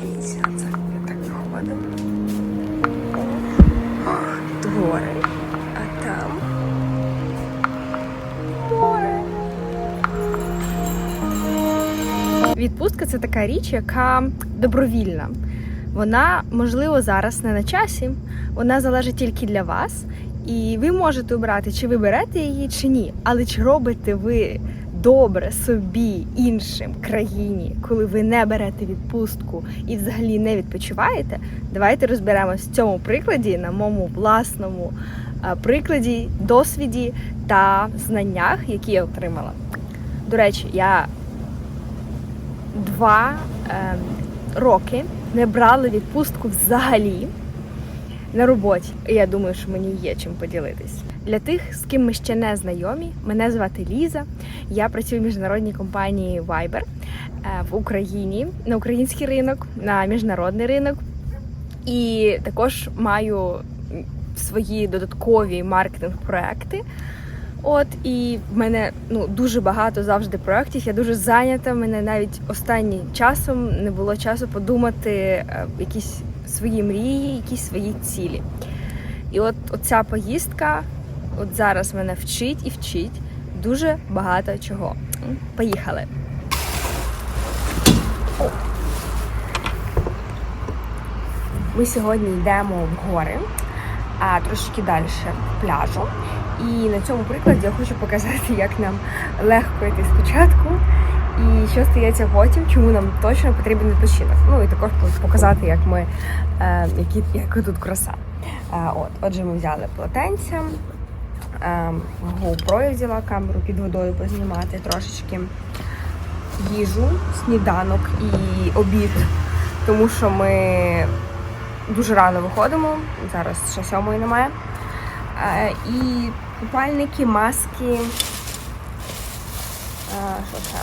Дивіться. Відпустка це така річ, яка добровільна. Вона, можливо, зараз не на часі, вона залежить тільки для вас. І ви можете обрати, чи ви берете її, чи ні. Але чи робите ви добре собі, іншим країні, коли ви не берете відпустку і взагалі не відпочиваєте? Давайте розберемось в цьому прикладі, на моєму власному е, прикладі, досвіді та знаннях, які я отримала. До речі, я два е, роки не брала відпустку взагалі на роботі. І я думаю, що мені є чим поділитись. Для тих, з ким ми ще не знайомі, мене звати Ліза. Я працюю в міжнародній компанії Viber е, в Україні на український ринок, на міжнародний ринок. І також маю свої додаткові маркетинг-проекти. От і в мене ну дуже багато завжди проєктів. Я дуже зайнята. Мене навіть останнім часом не було часу подумати е, якісь свої мрії, якісь свої цілі. І от оця поїздка, от зараз мене вчить і вчить дуже багато чого. Поїхали. Ми сьогодні йдемо в гори, а трошки далі пляжу. І на цьому прикладі я хочу показати, як нам легко йти спочатку, і що стається потім, чому нам точно потрібен відпочинок. Ну і також показати, як ми е, які, яка тут краса. Е, от, отже, ми взяли полотенця, GoPro я взяла камеру під водою познімати трошечки їжу, сніданок і обід, тому що ми дуже рано виходимо. Зараз ще сьомої немає. Е, І купальники, маски. Е, Що ще?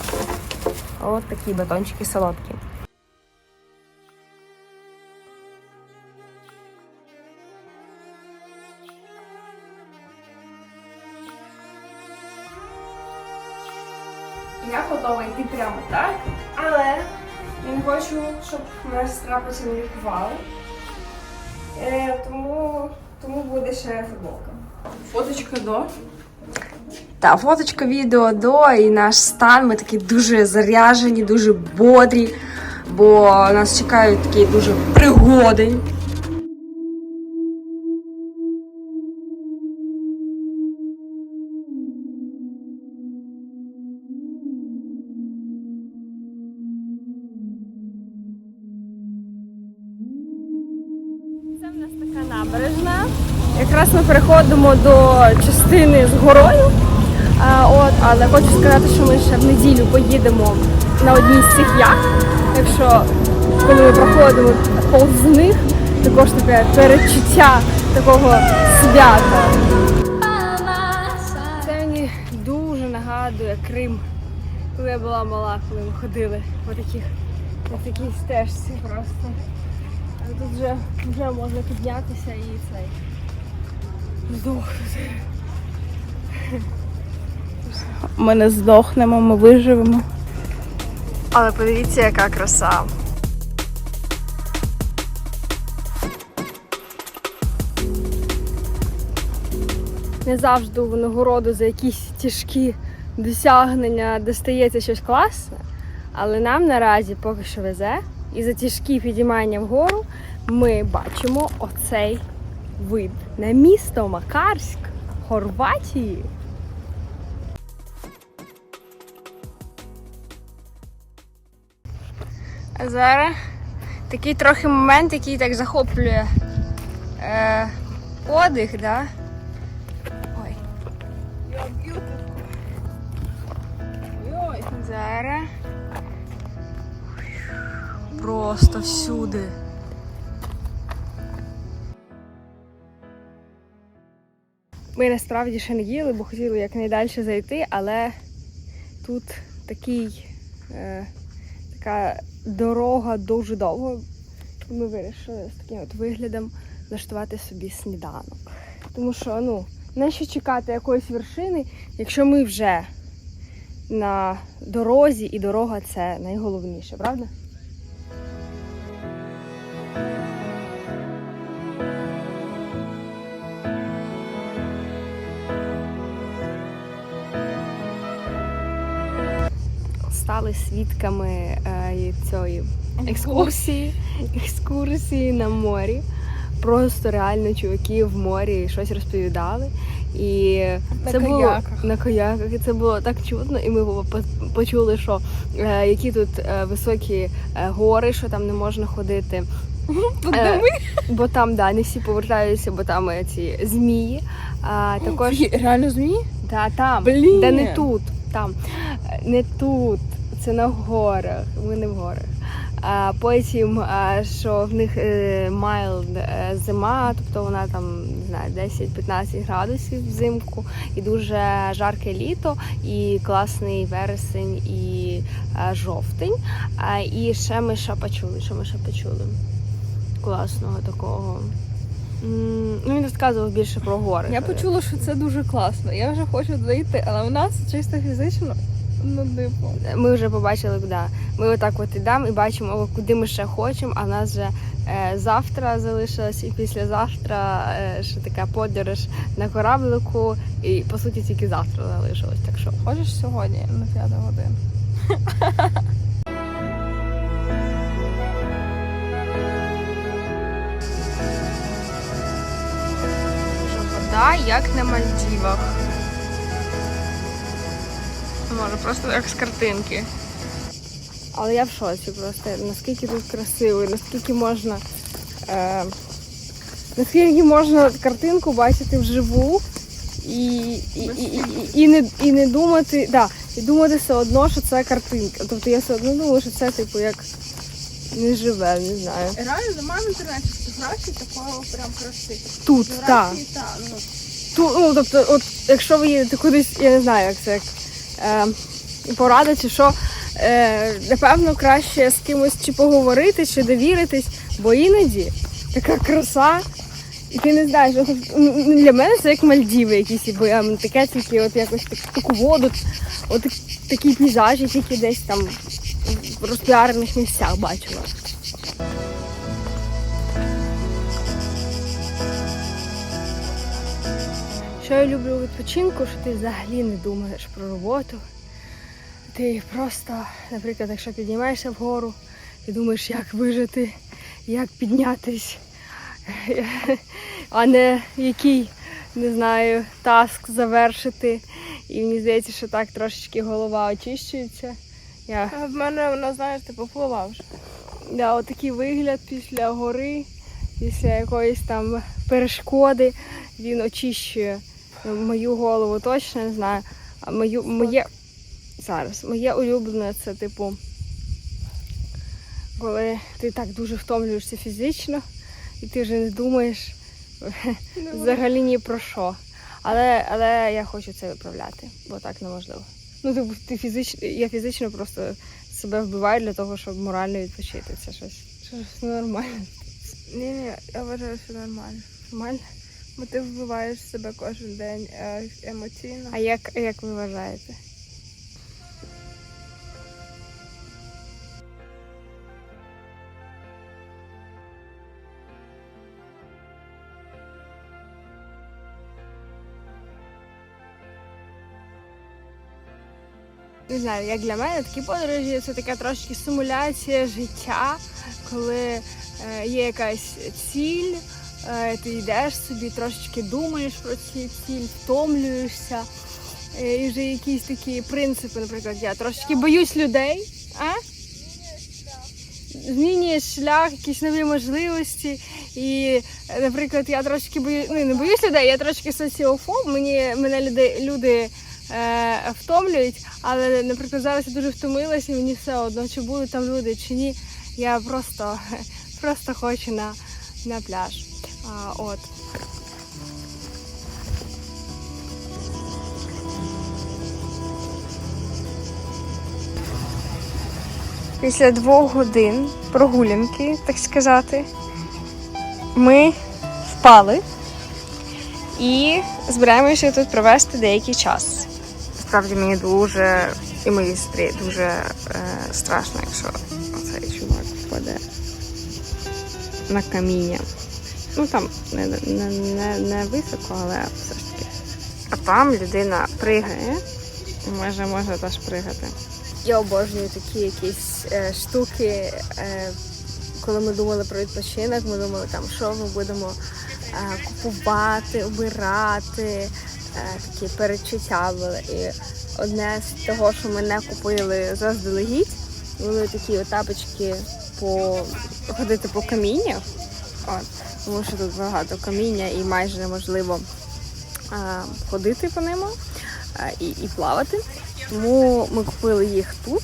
От такі батончики солодкі. Готова йти прямо так, але я не хочу, щоб моя сестра потім лікувала. Е, тому, тому буде ще футболка. Фоточка до. Та фоточка, відео до і наш стан. Ми такі дуже заряжені, дуже бодрі, бо нас чекають такі дуже пригоди. Частини з горою. А, от, але хочу сказати, що ми ще в неділю поїдемо на одній з цих яхт. Так що, коли ми проходимо повз них, також таке передчуття такого свята. Це мені дуже нагадує Крим, коли я була мала, коли ми ходили по таких, по такій стежці просто. Тут вже, вже можна піднятися і цей здохнути. Ми не здохнемо, ми виживемо. Але подивіться, яка краса. Не завжди у винагороду за якісь тяжкі досягнення достається щось класне, але нам наразі поки що везе. І за тяжкі підіймання вгору ми бачимо оцей вид на місто Макарськ, Хорватії. А зараз такий трохи момент, який так захоплює е, подих, да? Ой. Зараз. Просто всюди. Ми насправді ще не їли, бо хотіли якнайдальше зайти, але тут такий, е, така дорога дуже довго. Ми вирішили з таким от виглядом влаштувати собі сніданок. Тому що, ну, не що чекати якоїсь вершини, якщо ми вже на дорозі, і дорога це найголовніше, правда? Стали свідками е, цієї екскурсії, екскурсії на морі. Просто реально чуваки в морі щось розповідали. І На це було каяках. на каяках. І це було так чудно. І ми по- по- почули, що е, які тут е, високі е, гори, що там не можна ходити. Е, бо там да, не всі повертаються, бо там е, ці змії. А також Реально змії? та там, Блін. де не тут, там не тут, це на горах. Ми не в горах. А потім, що в них е, mild е, зима, тобто вона там не знаю, 10-15 градусів взимку, і дуже жарке літо, і класний вересень, і е, жовтень. І ще ми ще почули, що ми ще почули. Класного такого. Ну, він розказував більше про гори. Я почула, що це дуже класно. Я вже хочу дойти, але у нас чисто фізично, ну, типу. Ми вже побачили, куди. Ми отак от ідемо і бачимо, куди ми ще хочемо, а в нас вже е, завтра залишилось і післязавтра е, ще така подорож на кораблику, і по суті тільки завтра залишилось. Так що Хочеш сьогодні на п'яту годину? вода як на Мальдівах. Може, просто як з картинки. Але я в шоці просто, наскільки тут красиво, і наскільки можна. Е, наскільки можна картинку бачити вживу і, і, і, і, і, не, і не думати, да, і думати все одно, що це картинка. Тобто я все одно думаю, що це типу як не живе, не знаю. Реально немає в інтернеті фотографій такого прям краси. Тут, так. Фотографії, так. Ну, Ту, ну, тобто, от якщо ви їдете кудись, я не знаю, як це як е, порада чи що, е, напевно, краще з кимось чи поговорити, чи довіритись, бо іноді така краса, і ти не знаєш, для мене це як Мальдіви якісь, бо я таке тільки от якось так, таку воду, от такі пейзажі тільки десь там в розпіарених місцях бачила. Що я люблю у відпочинку, що ти взагалі не думаєш про роботу. Ти просто, наприклад, якщо піднімаєшся вгору, ти думаєш, як вижити, як піднятись, а не який, не знаю, таск завершити. І мені здається, що так трошечки голова очищується. Я А в мене вона, знаєш, типу плила вже. Да, отакий вигляд після гори, після якоїсь там перешкоди. Він очищує мою голову, точно не знаю. А мою, моє зараз, моє улюблене це типу, коли ти так дуже втомлюєшся фізично, і ти вже не думаєш взагалі ні про що. Але, але я хочу це виправляти, бо так неможливо. Ну, типу, ти фізично, я фізично просто себе вбиваю для того, щоб морально відпочити. Це щось, щось нормально. Ні, ні, я вважаю, що нормально. Нормально. Бо ти вбиваєш себе кожен день е, емоційно. А як, як ви вважаєте? Не знаю, як для мене такі подорожі це така трошки симуляція життя, коли е, є якась ціль, ти йдеш собі, трошечки думаєш про цю ціль, втомлюєшся. Е, І вже якісь такі принципи, наприклад, я трошечки боюсь людей, а? Змінюєш шлях, якісь нові можливості. І, е, наприклад, я трошки боюсь, ну не боюсь людей, я трошки соціофоб, мені мене люди, люди е, втомлюють, але, наприклад, зараз я дуже втомилася, і мені все одно, чи будуть там люди, чи ні. Я просто, просто хочу на, на пляж. А, от. Після двох годин прогулянки, так сказати, ми впали і збираємося тут провести деякий час. Насправді мені дуже і моїй сестрі дуже е, страшно, якщо цей чувак впаде на каміння. Ну там не, не, не, не високо, але все ж таки. А там людина пригає, і може може теж пригати. Я обожнюю такі якісь е, штуки. Е, коли ми думали про відпочинок, ми думали, там, що ми будемо е, купувати, обирати, е, такі передчуття були. І одне з того, що ми не купили заздалегідь, були такі тапочки по ходити по каміннях. От, тому що тут багато каміння і майже неможливо ходити по е, і, і плавати. Тому ми купили їх тут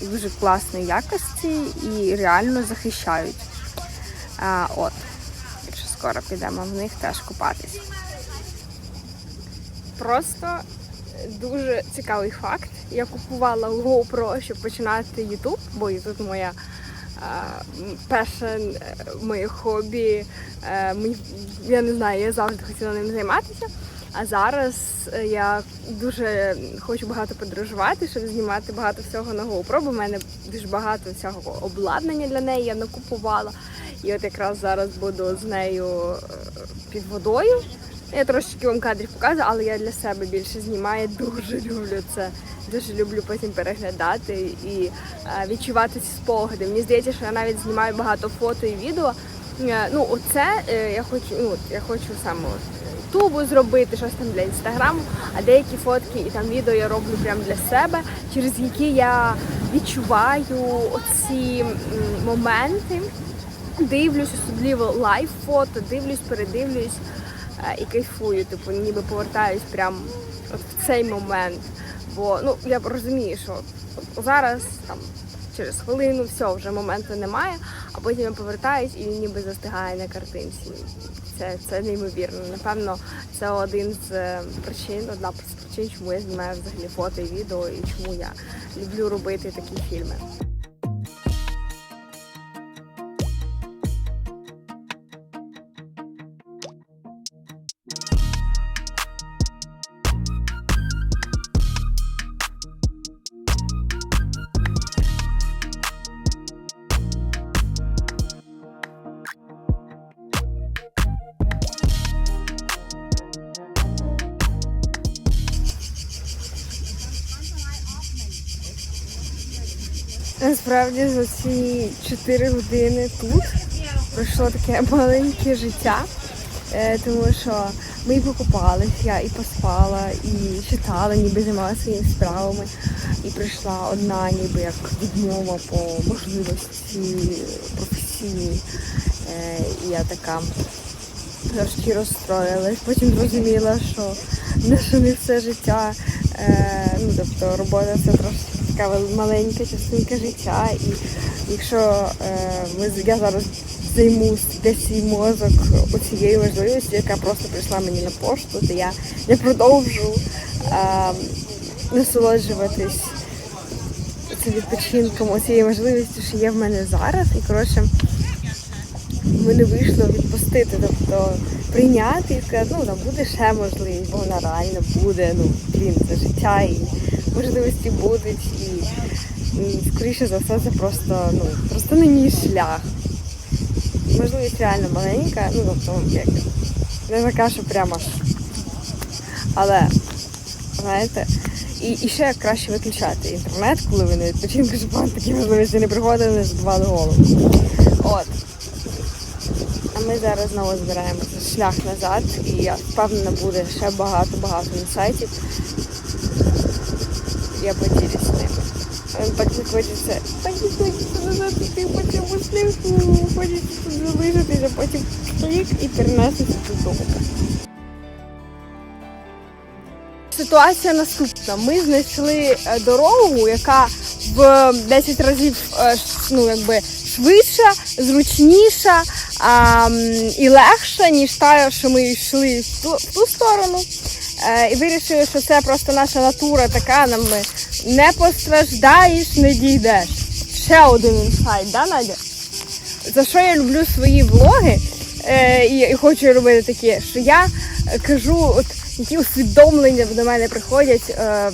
дуже класної якості і реально захищають. А, от, якщо скоро підемо в них теж купатись. Просто дуже цікавий факт. Я купувала GoPro, щоб починати YouTube, бо YouTube моя перше е, моє хобі. Е, мені- Я не знаю, я завжди хотіла ним займатися. А зараз е, я дуже хочу багато подорожувати, щоб знімати багато всього на GoPro, бо в мене дуже багато всього обладнання для неї я накупувала. І от якраз зараз буду з нею під водою. Я трошечки вам кадрів показую, але я для себе більше знімаю. Дуже люблю це. Дуже люблю потім переглядати і е, відчувати ці спогади. Мені здається, що я навіть знімаю багато фото і відео. Е, Ну, оце е, я хочу, ну, я хочу саме тубу зробити, щось там для інстаграму, а деякі фотки і там відео я роблю прямо для себе, через які я відчуваю оці моменти. Дивлюсь, особливо лайв фото, дивлюсь, передивлюсь і кайфую. Типу, ніби повертаюсь прямо в цей момент. Бо ну я розумію, що зараз там через хвилину все, вже моменту немає, а потім я повертаюсь і ніби застигає на картинці. Це, це неймовірно. Напевно, це один з е, причин, одна з причин, чому я знімаю взагалі фото і відео, і чому я люблю робити такі фільми. Насправді за ці 4 години тут пройшло таке маленьке життя, е, тому що ми і покупались, я і поспала, і читала, ніби займалася своїми справами. І прийшла одна, ніби як відмова по можливості професійній. Е, І я така трошки розстроїлась. Потім зрозуміла, що що не все життя. Е, ну, тобто робота це трошки така маленька частинка життя. І якщо е, ми, я зараз займу десь свій мозок оцією важливістю, яка просто прийшла мені на пошту, то я не продовжу е, насолоджуватись цим відпочинком, оцією можливістю, що є в мене зараз. І коротше, мене вийшло відпустити, тобто прийняти і сказати, ну там буде ще можливість, бо вона реально буде. Ну, блін, це життя і можливості будуть. І, і скоріше за все, це просто, ну, просто не мій шлях. Можливість реально маленька, ну тобто, як не така, що прямо. Але, знаєте, і, і ще краще виключати інтернет, коли ви на відпочинку, щоб вам такі можливості не приходили, не забивали голову. От. Ми зараз знову збираємося шлях назад, і я впевнена, буде ще багато-багато інсайтів. Я поділюсь з ними. Е, Так не хочеться, так не хочеться назад іти по цьому шляху. Хочеться тут залишитися, потім клік і перенестися додому. Ситуація наступна. Ми знайшли е, дорогу, яка в 10 разів е, ну, якби швидша, зручніша а, і легша, ніж та, що ми йшли в ту, в ту сторону. Е, І вирішили, що це просто наша натура така, нам ми не постраждаєш, не дійдеш. Ще один інсайт, да, Надя? За що я люблю свої влоги е, і, і хочу робити такі, що я кажу, от які усвідомлення до мене приходять е,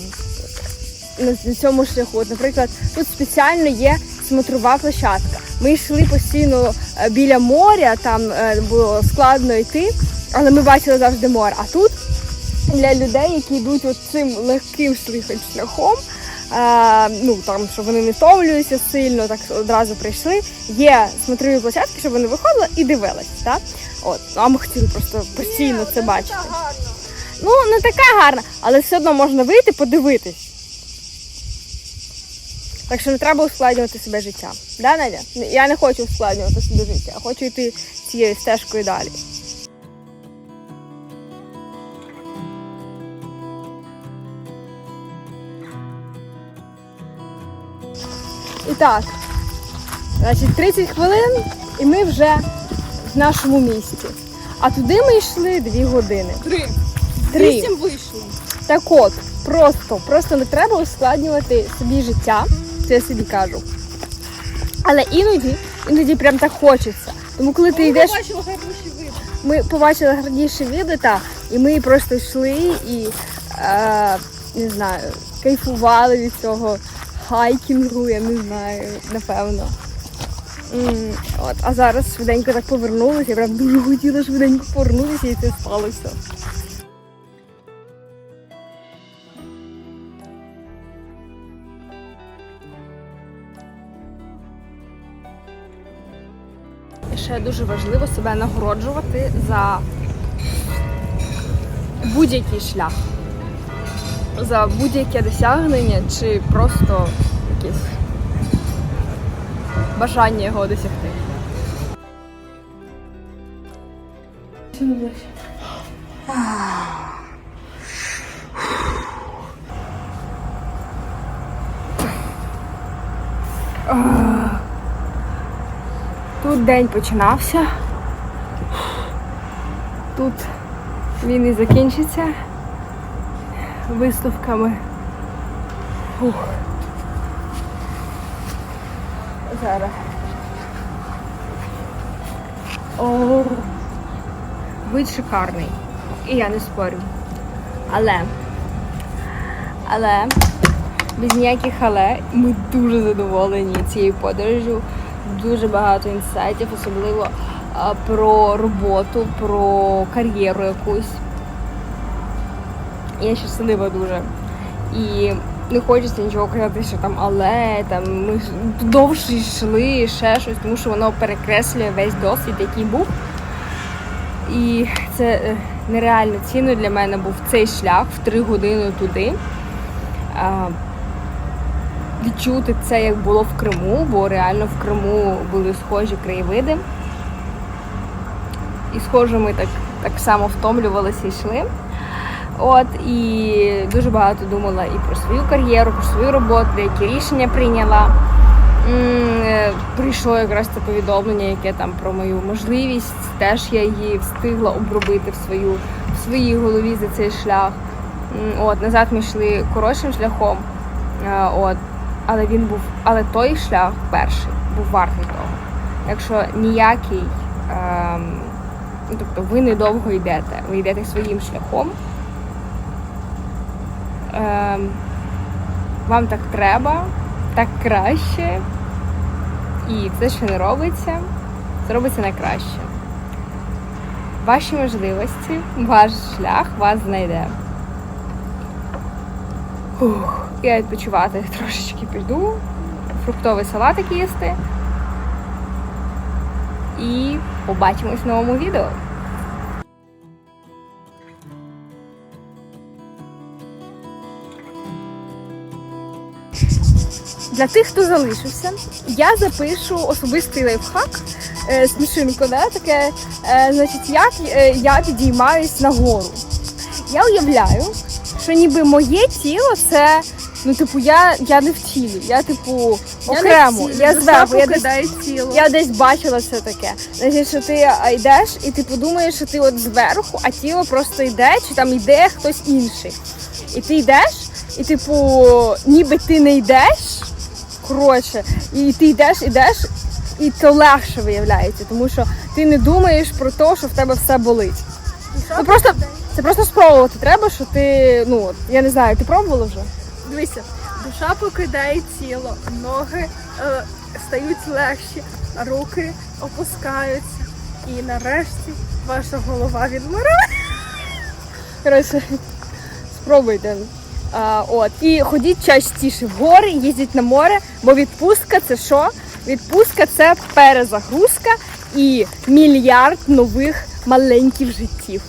на, на цьому шляху. От, наприклад, тут спеціально є смотрова площадка. Ми йшли постійно е, біля моря, там е, було складно йти, але ми бачили завжди море. А тут для людей, які йдуть от цим легким шлях- шляхом, е, ну там, щоб вони не втомлюються сильно, так одразу прийшли. Є смотрові площадки, щоб вони виходили і дивились. Так? От, а ми хотіли просто постійно це бачити. Ну, не така гарна, але все одно можна вийти, подивитись. Так що не треба ускладнювати себе життя. Да, Надя? Я не хочу ускладнювати собі життя, хочу йти цією стежкою далі. І так, значить, 30 хвилин, і ми вже в нашому місті. А туди ми йшли 2 години. Три. Три. Вісім вийшло. Так от, просто, просто не треба ускладнювати собі життя, це я собі кажу. Але іноді, іноді прям так хочеться. Тому коли ти йдеш, бачила гарніші види. ми побачили гарніші види, та, і ми просто йшли і е, не знаю, кайфували від цього хайкінгу, я не знаю, напевно. От, а зараз швиденько так повернулися, я прям дуже хотіла швиденько повернутися і це сталося. Ще дуже важливо себе нагороджувати за будь-який шлях, за будь-яке досягнення чи просто якесь бажання його досягти. Тут день починався. Тут він і закінчиться виставками. Фух. Зараз. О, вид шикарний. І я не спорю. Але, але, без ніяких але, ми дуже задоволені цією подорожю. Дуже багато інсайтів, особливо про роботу, про кар'єру якусь. Я щаслива дуже. І не хочеться нічого казати, що там але, там ми довше йшли, ще щось, тому що воно перекреслює весь досвід, який був. І це е, нереально цінно для мене був цей шлях в три години туди. Відчути це, як було в Криму, бо реально в Криму були схожі краєвиди. І схоже, ми так, так само втомлювалися і йшли. От і дуже багато думала і про свою кар'єру, про свою роботу, які рішення прийняла. Е, Прийшло якраз це повідомлення, яке там про мою можливість. Теж я її встигла обробити в свою в своїй голові за цей шлях. От назад ми йшли коротшим шляхом. Е, От, але він був, але той шлях перший був вартий того. Якщо ніякий, ем, ну, тобто ви недовго йдете, ви йдете своїм шляхом. Ем, вам так треба, так краще. І все, що не робиться, це робиться найкраще. Ваші можливості, ваш шлях вас знайде. Ух, я відпочивати трошечки піду, фруктовий салатик їсти. І побачимось в новому відео. Для тих, хто залишився, я запишу особистий лайфхак, е, смішинку, да, таке, е, значить, як е, я підіймаюсь нагору. Я уявляю, що ніби моє тіло це, ну, типу, я, я не в тілі, я, типу, окремо, я, зверху, я десь, тіло. я десь бачила це таке. Значить, що ти йдеш і ти подумаєш, що ти от зверху, а тіло просто йде, чи там йде хтось інший. І ти йдеш, і типу, ніби ти не йдеш, коротше, і ти йдеш, йдеш, і то легше виявляється, тому що ти не думаєш про те, що в тебе все болить. Ну просто Це просто спробувати треба, що ти, ну, я не знаю, ти пробувала вже? Дивися, душа покидає тіло, ноги е, стають легші, руки опускаються. І нарешті ваша голова відмирає. Коротше, спробуйте. А, от. І ходіть частіше в гори, їздіть на море, бо відпустка це що? Відпустка це перезагрузка і мільярд нових маленьких життів.